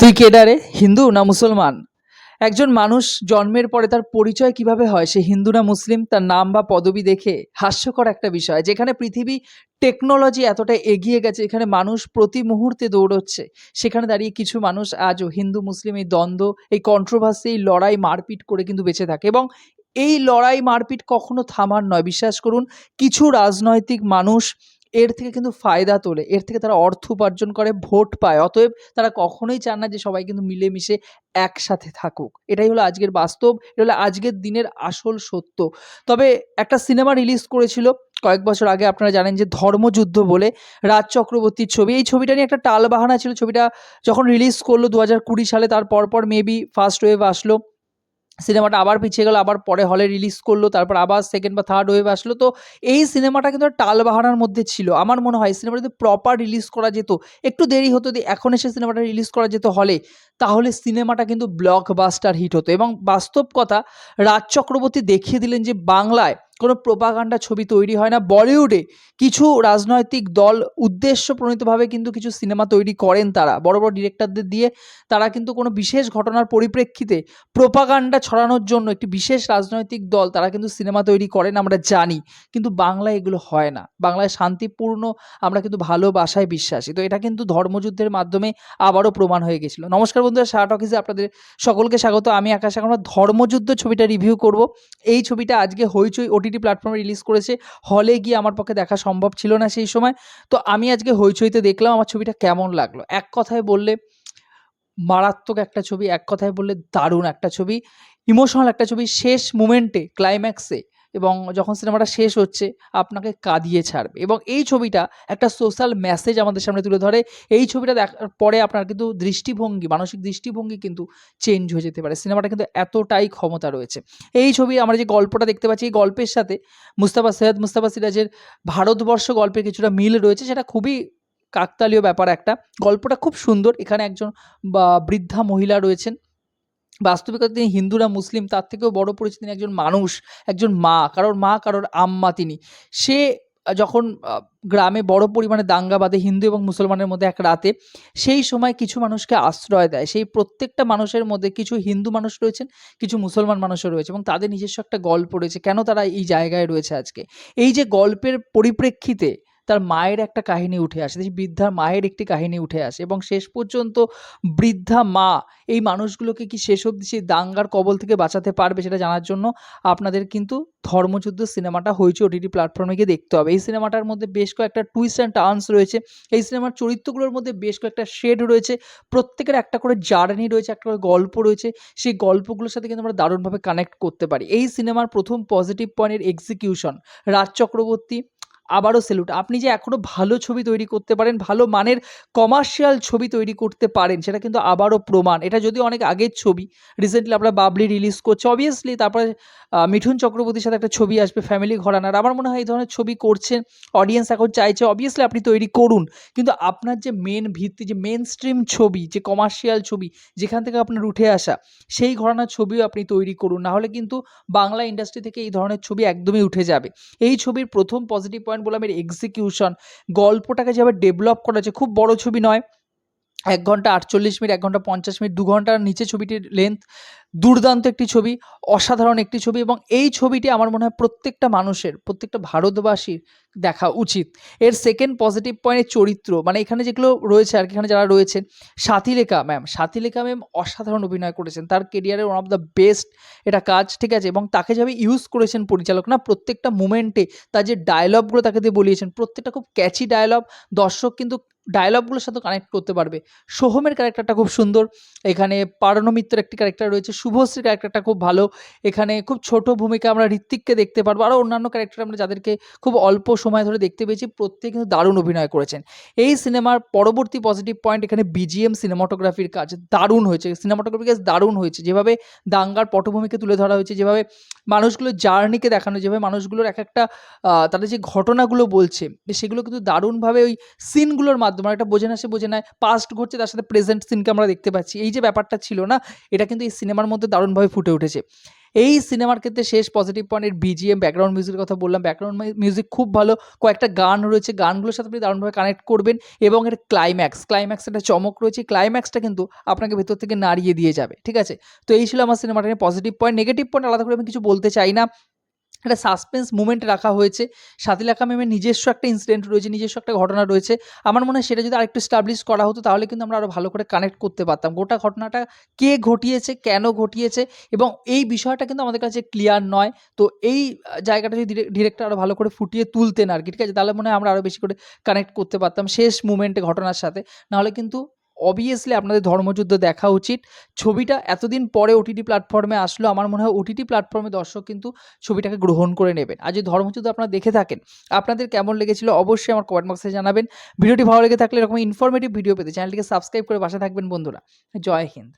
তুই কেডারে হিন্দু না মুসলমান? একজন মানুষ জন্মের পরে তার পরিচয় কীভাবে হয়? সে হিন্দু না মুসলিম? তার নাম বা পদবি দেখে হাস্যকর একটা বিষয়, যেখানে পৃথিবী টেকনোলজি এতটা এগিয়ে গেছে, এখানে মানুষ প্রতি মুহূর্তে দৌড়চ্ছে। সেখানে দাঁড়িয়ে কিছু মানুষ আজও হিন্দু, মুসলিম এই দ্বন্দ্ব, এই কন্ট্রোভার্সি এই লড়াই মারপিট করে কিন্তু বেঁচে থাকে এবং এই লড়াই মারপিট কখনো থামার নয়। বিশ্বাস করুন, কিছু রাজনৈতিক মানুষ এর থেকে কিন্তু ফায়দা তোলে, এর থেকে তারা অর্থ উপার্জন করে, ভোট পায়, অতএব তারা কখনোই চান না যে সবাই কিন্তু মিলেমিশে একসাথে থাকুক। এটাই হলো আজকের বাস্তব, এটা হলো আজকের দিনের আসল সত্য। তবে একটা সিনেমা রিলিজ করেছিল কয়েক বছর আগে, আপনারা জানেন যে ধর্মযুদ্ধ বলে রাজ চক্রবর্তীর ছবি। এই ছবিটা নিয়ে একটা টাল বাহানা ছিল, ছবিটা যখন রিলিজ করল দু হাজার কুড়ি সালে, তার পরপর মেবি ফার্স্ট ওয়েভ আসলো। সিনেমাটা আবার পিছিয়ে গেল, আবার পরে হলে রিলিজ করল, তারপর আবার সেকেন্ড বা থার্ড ওয়েভ আসলো। তো এই সিনেমাটা কিন্তু টালবাহানার মধ্যে ছিল। আমার মনে হয় সিনেমাটা যদি প্রপার রিলিজ করা যেত, একটু দেরি হতো যদি এখন এসে সিনেমাটা রিলিজ করা যেত হলে, তাহলে সিনেমাটা কিন্তু ব্লকবাস্টার হিট হতো। এবং বাস্তব কথা, রাজ চক্রবর্তী দেখিয়ে দিলেন যে বাংলায় কোনো প্রোপাগান্ডা ছবি তৈরি হয় না। বলিউডে কিছু রাজনৈতিক দল উদ্দেশ্যপ্রণীতভাবে কিন্তু কিছু সিনেমা তৈরি করেন তারা। বড় বড় ডিরেক্টরদের দিয়ে তারা কিন্তু কোনো বিশেষ ঘটনার পরিপ্রেক্ষিতে প্রোপাগান্ডা ছড়ানোর জন্য একটি বিশেষ রাজনৈতিক দল তারা কিন্তু সিনেমা তৈরি করেন আমরা জানি। কিন্তু বাংলায় এগুলো হয় না। বাংলায় শান্তিপূর্ণ, আমরা কিন্তু ভালোবাসায় বিশ্বাসী। তো এটা কিন্তু ধর্মযুদ্ধের মাধ্যমে আবারও প্রমাণ হয়ে গেছিল। নমস্কার বন্ধুরা শার্ট অফিসে আপনাদের সকলকে স্বাগত। আমি আকাশ, এখন ধর্মযুদ্ধ ছবিটা রিভিউ করব। এই ছবিটা আজকে হইচই ওটিটি প্ল্যাটফর্মে রিলিজ করেছে। হলে গিয়ে আমার পক্ষে দেখা সম্ভব ছিল না সেই সময়। তো আমি আজকে হইচইতে দেখলাম আমার ছবিটা কেমন লাগল। এক কথায় বললে মারাত্মক একটা ছবি, এক কথায় বললে দারুণ একটা ছবি ইমোশনাল একটা ছবি। শেষ মুমেন্টে ক্লাইম্যাক্সে এবং যখন সিনেমাটা শেষ হচ্ছে, আপনাকে কাঁদিয়ে ছাড়বে। এবং এই ছবিটা একটা সোশ্যাল মেসেজ আমাদের সামনে তুলে ধরে। এই ছবিটা দেখার পরে আপনার কিন্তু দৃষ্টিভঙ্গি, মানসিক দৃষ্টিভঙ্গি কিন্তু চেঞ্জ হয়ে যেতে পারে। সিনেমাটা কিন্তু এতটাই ক্ষমতা রয়েছে। এই ছবি আমরা যে গল্পটা দেখতে পাচ্ছি, এই গল্পের সাথে মুস্তাফা, সৈয়দ মুস্তাফা সিরাজের ভারতবর্ষ গল্পের কিছুটা মিল রয়েছে, সেটা খুবই কাকতালীয় ব্যাপার একটা। গল্পটা খুব সুন্দর। এখানে একজন বৃদ্ধা মহিলা রয়েছেন। বাস্তবিকতা তিনি হিন্দু না মুসলিম, তার থেকেও বড় পরিচিত তিনি একজন মানুষ, একজন মা, কারোর মা, কারোর আম্মা তিনি। সে যখন গ্রামে বড় পরিমাণে দাঙ্গা বাঁধে হিন্দু এবং মুসলমানের মধ্যে এক রাতে, সেই সময় কিছু মানুষকে আশ্রয় দেয়। সেই প্রত্যেকটা মানুষের মধ্যে কিছু হিন্দু মানুষ রয়েছেন, কিছু মুসলমান মানুষও রয়েছে এবং তাদের নিজস্ব একটা গল্প রয়েছে, কেন তারা এই জায়গায় রয়েছে আজকে? এই যে গল্পের পরিপ্রেক্ষিতে তার মায়ের একটা কাহিনী উঠে আসে। বৃদ্ধার মায়ের একটি কাহিনী উঠে আসে এবং শেষ পর্যন্ত বৃদ্ধা মা এই মানুষগুলোকে কি শেষ অবধি সেই দাঙ্গার কবল থেকে বাঁচাতে পারবে সেটা জানার জন্য আপনাদের কিন্তু ধর্মযুদ্ধ সিনেমাটা হয়েছে ওটিটি প্ল্যাটফর্মে গিয়ে দেখতে হবে। এই সিনেমাটার মধ্যে বেশ কয়েকটা টুইস্ট অ্যান্ড টার্নস রয়েছে। এই সিনেমার চরিত্রগুলোর মধ্যে বেশ কয়েকটা শেড রয়েছে। প্রত্যেকের একটা করে জার্নি রয়েছে, একটা করে গল্প রয়েছে। সেই গল্পগুলোর সাথে কিন্তু আমরা দারুণভাবে কানেক্ট করতে পারি। এই সিনেমার প্রথম পজিটিভ পয়েন্টের এক্সিকিউশন রাজ চক্রবর্তী আবারও সেলুট আপনি যে এখনও ভালো ছবি তৈরি করতে পারেন, ভালো মানের কমার্শিয়াল ছবি তৈরি করতে পারেন, সেটা কিন্তু আবারও প্রমাণ। এটা যদি অনেক আগের ছবি রিসেন্টলি আমরা বাবলি রিলিজ করছে অবভিয়াসলি তারপরে মিঠুন চক্রবর্তীর সাথে একটা ছবি আসবে ফ্যামিলি ঘরানার আমার মনে হয় এই ধরনের ছবি করছেন অডিয়েন্স এখন চাইছে অবভিয়াসলি আপনি তৈরি করুন। কিন্তু আপনার যে মেন ভিত্তি, যে মেন স্ট্রিম ছবি, যে কমার্শিয়াল ছবি, যেখান থেকে আপনার উঠে আসা, সেই ঘরানার ছবিও আপনি তৈরি করুন। নাহলে কিন্তু বাংলা ইন্ডাস্ট্রি থেকে এই ধরনের ছবি একদমই উঠে যাবে। এই ছবির প্রথম পজিটিভ পয়েন্ট বললাম এর এক্সিকিউশন গল্পটাকে যেভাবে ডেভেলপ করা হয়েছে খুব বড় ছবি নয়। এক ঘণ্টা আটচল্লিশ মিনিট, এক ঘণ্টা পঞ্চাশ মিনিট, দু ঘণ্টার নিচে ছবিটির লেন্থ দুর্দান্ত একটি ছবি, অসাধারণ একটি ছবি এবং এই ছবিটি আমার মনে হয় প্রত্যেকটা মানুষের, প্রত্যেকটা ভারতবাসীর দেখা উচিত। এর সেকেন্ড পজিটিভ পয়েন্টের চরিত্র মানে এখানে যেগুলো রয়েছে আর এখানে যারা রয়েছেন সাথীলেখা ম্যাম সাথীলেখা ম্যাম অসাধারণ অভিনয় করেছেন। তার কেরিয়ারের ওয়ান অফ দ্য বেস্ট এটা কাজ, ঠিক আছে? এবং তাকে যেভাবে ইউজ করেছেন পরিচালক, না প্রত্যেকটা মুমেন্টে তার যে ডায়লগগুলো তাকে দিয়ে বলিয়েছেন, প্রত্যেকটা খুব ক্যাচি ডায়লগ দর্শক কিন্তু ডায়লগগুলোর সাথে কানেক্ট করতে পারবে। সোহমের ক্যারেক্টারটা খুব সুন্দর। এখানে পারণমিত্র একটি ক্যারেক্টার রয়েছে, শুভশ্রীর ক্যারেক্টারটা খুব ভালো। এখানে খুব ছোট ভূমিকা আমরা ঋত্বিককে দেখতে পারব। আরও অন্যান্য ক্যারেক্টার আমরা যাদেরকে খুব অল্প সময় ধরে দেখতে পেয়েছি, প্রত্যেকে কিন্তু দারুণ অভিনয় করেছেন। এই সিনেমার পরবর্তী পজিটিভ পয়েন্ট এখানে বিজিএম সিনেমাটোগ্রাফির কাজ দারুণ হয়েছে। সিনেমাটোগ্রাফির কাজ দারুণ হয়েছে। যেভাবে দাঙ্গার পটভূমিকে তুলে ধরা হয়েছে, যেভাবে মানুষগুলোর জার্নিকে দেখানো, যেভাবে মানুষগুলোর এক একটা তাদের যে ঘটনাগুলো বলছে, সেগুলো কিন্তু দারুণভাবে ওই সিনগুলোর মাধ্যমে আর একটা বোঝে না, সে বোঝে না পাস্ট ঘটছে, তার সাথে প্রেজেন্ট সিনকে আমরা দেখতে পাচ্ছি। এই যে ব্যাপারটা ছিল না, এটা কিন্তু এই সিনেমার মধ্যে দারুণভাবে ফুটে উঠেছে। এই সিনেমার ক্ষেত্রে শেষ পজিটিভ পয়েন্টের বিজিএম ব্যাকগ্রাউন্ড মিউজিকের কথা বললাম। ব্যাকগ্রাউন্ড মিউজিক খুব ভালো। কয়েকটা গান রয়েছে, গানগুলোর সাথে আপনি দারুণভাবে কানেক্ট করবেন এবং এর ক্লাইম্যাক্স ক্লাইম্যাক্স একটা চমক রয়েছে। ক্লাইম্যাক্সটা কিন্তু আপনাকে ভেতর থেকে নাড়িয়ে দিয়ে যাবে, ঠিক আছে? তো এই ছিল আমার সিনেমাটা নিয়ে পজিটিভ পয়েন্ট নেগেটিভ পয়েন্ট আলাদা করে আমি কিছু বলতে চাই না। একটা সাসপেন্স মুভমেন্ট রাখা হয়েছে। সাতিলাকা ম্যামের নিজস্ব একটা ইনসিডেন্ট রয়েছে, নিজস্ব একটা ঘটনা রয়েছে। আমার মনে হয় সেটা যদি আরেকটু স্টাবলিশ করা হতো, তাহলে কিন্তু আমরা আরও ভালো করে কানেক্ট করতে পারতাম। গোটা ঘটনাটা কে ঘটিয়েছে, কেন ঘটিয়েছে, এবং এই বিষয়টা কিন্তু আমাদের কাছে ক্লিয়ার নয়। তো এই জায়গাটা যদি ডিরেক্টর আরও ভালো করে ফুটিয়ে তুলতেন আর কি, ঠিক আছে? তাহলে মনে হয় আমরা আরও বেশি করে কানেক্ট করতে পারতাম শেষ মুমেন্টে ঘটনার সাথে। নাহলে কিন্তু অবভিয়াসলি আপনাদের ধর্মযুদ্ধ দেখা উচিত। ছবিটা এতদিন পরে ওটিটি প্ল্যাটফর্মে আসলো, আমার মনে হয় ওটিটি প্ল্যাটফর্মে দর্শক কিন্তু ছবিটাকে গ্রহণ করে নেবেন। আর যদি ধর্মযুদ্ধ আপনারা দেখে থাকেন, আপনাদের কেমন লেগেছিল অবশ্যই আমার কমেন্ট বক্সে জানাবেন। ভিডিওটি ভালো লেগে থাকলে এরকম ইনফরমেটিভ ভিডিও পেতে চ্যানেলটিকে সাবস্ক্রাইব করে পাশে থাকবেন বন্ধুরা। জয় হিন্দ।